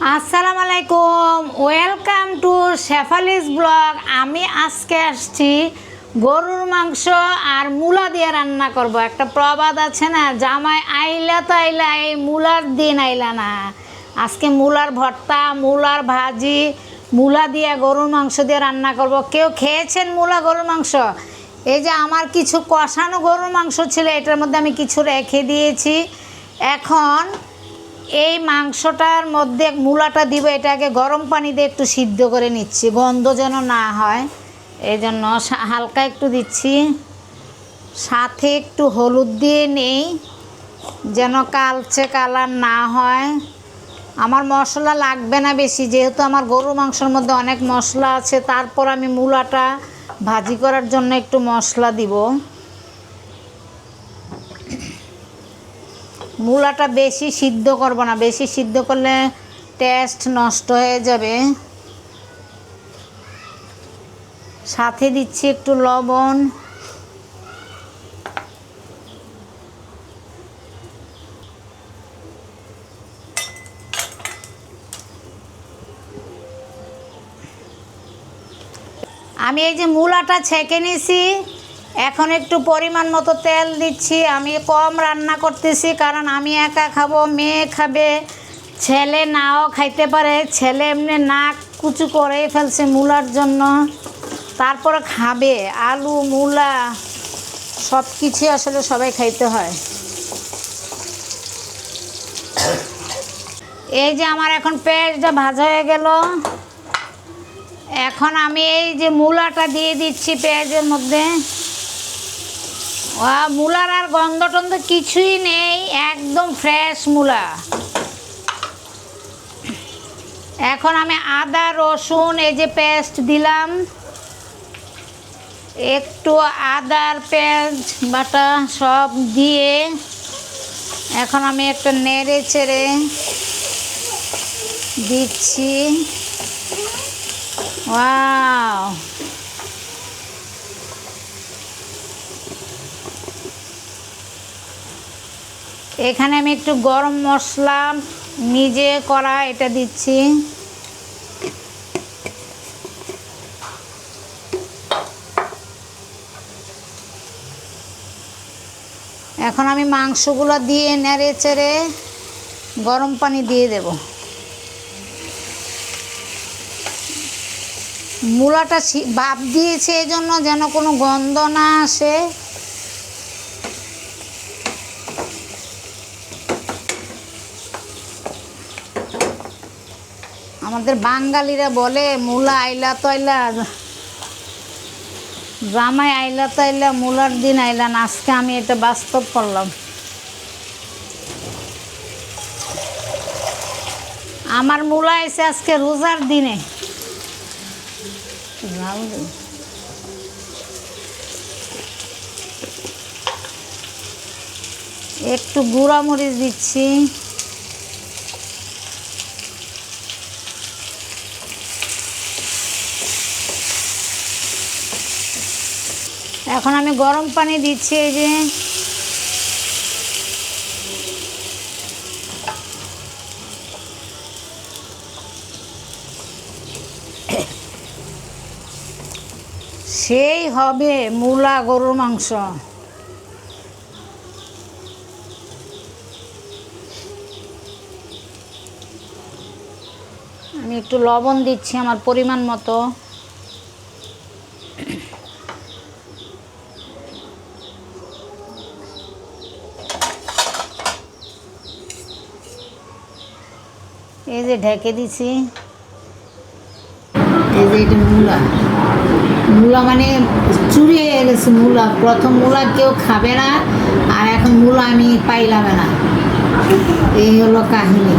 আসসালামু আলাইকুম welcome to Shefali's blog আমি আজকে আসছি গরুর মাংস আর মূলা দিয়ে রান্না করব। একটা প্রবাদ আছে না, জামাই আইলা তো আইলা এই মূলার দিন আইলা না। আজকে মূলার ভর্তা, মূলার ভাজি, মূলা দিয়ে গরুর মাংস দিয়ে রান্না করব। কেউ খেয়েছেন মূলা গরুর মাংস? এই যে আমার কিছু কষানো গরুর মাংস ছিল, এটার মধ্যে আমি কিছু রেখে দিয়েছি। এখন এই মাংসটার মধ্যে মূলাটা দিব, এটাকে গরম পানি দিয়ে একটু সিদ্ধ করে নিচ্ছি, গন্ধ যেন না হয়। এই জন্য হালকা একটু দিচ্ছি। সাথে একটু হলুদ দিয়ে নেই, যেন কালচে কালার না হয়। আমার মশলা লাগবে না বেশি, যেহেতু আমার গরু মাংসের মধ্যে অনেক মশলা আছে, তারপর আমি মূলাটা ভাজি করার জন্য একটু মশলা দিব। মূলাটা বেশি সিদ্ধ করব না। বেশি সিদ্ধ করলে টেস্ট নষ্ট হয়ে যাবে। সাথে দিচ্ছি একটু লবণ। আমি এই যে মূলাটা ছেঁকে নিয়েছি এখন একটু পরিমাণ মতো তেল দিচ্ছি। আমি কম রান্না করতেছি কারণ আমি একা খাব, মেয়ে খাবে, ছেলে নাও খাইতে পারে। ছেলে এমনি নাক কুচু করে ফেলছে মূলার জন্য। তারপরে খাবে, আলু, মূলা সব কিছু আসলে সবাই খাইতে হয়। এই যে আমার এখন পেঁয়াজটা ভাজা হয়ে গেল। এখন আমি এই যে মূলাটা দিয়ে দিচ্ছি পেঁয়াজের মধ্যে। মূলার আর গন্ধ টন্ধ কিছুই নেই, একদম ফ্রেশ মূলা। এখন আমি আদা, রসুন, এই যে পেস্ট দিলাম। একটু আদার পেঁয়াজ বাটা সব দিয়ে এখন আমি একটু নেড়ে চেড়ে দিচ্ছি। ওয়াও! এখানে আমি একটু গরম মশলা নিজে করা এটা দিচ্ছি। এখন আমি মাংসগুলো দিয়ে নেড়ে চেড়ে গরম পানি দিয়ে দেবো। মূলাটা বাপ দিয়েছে এই জন্য যেন কোনো গন্ধ না আসে। আমাদের বাঙালিরা বলে, মূলা আইলা তো আইলা, জামাই আইলা তাইলা মূলার দিন আইলা আজকে আমি এটা বাস্তব করলাম। আমার মূলা এসে আজকে রোজার দিনে। একটু গুঁড়া মরিচ দিচ্ছি। এখন আমি গরম পানি দিচ্ছি, এই যে। সেই হবে মূলা গরুর মাংস। আমি একটু লবণ দিচ্ছি আমার পরিমাণ মতো। এই যে ঢেকে দিছি। এই যে এটা মূলা। মূলা মানে চুরি হয়ে গেছে মূলা। প্রথম মূলা কেউ খাবে না, আর এখন মূলা আমি পাইলাম না। এই হলো কাহিনী।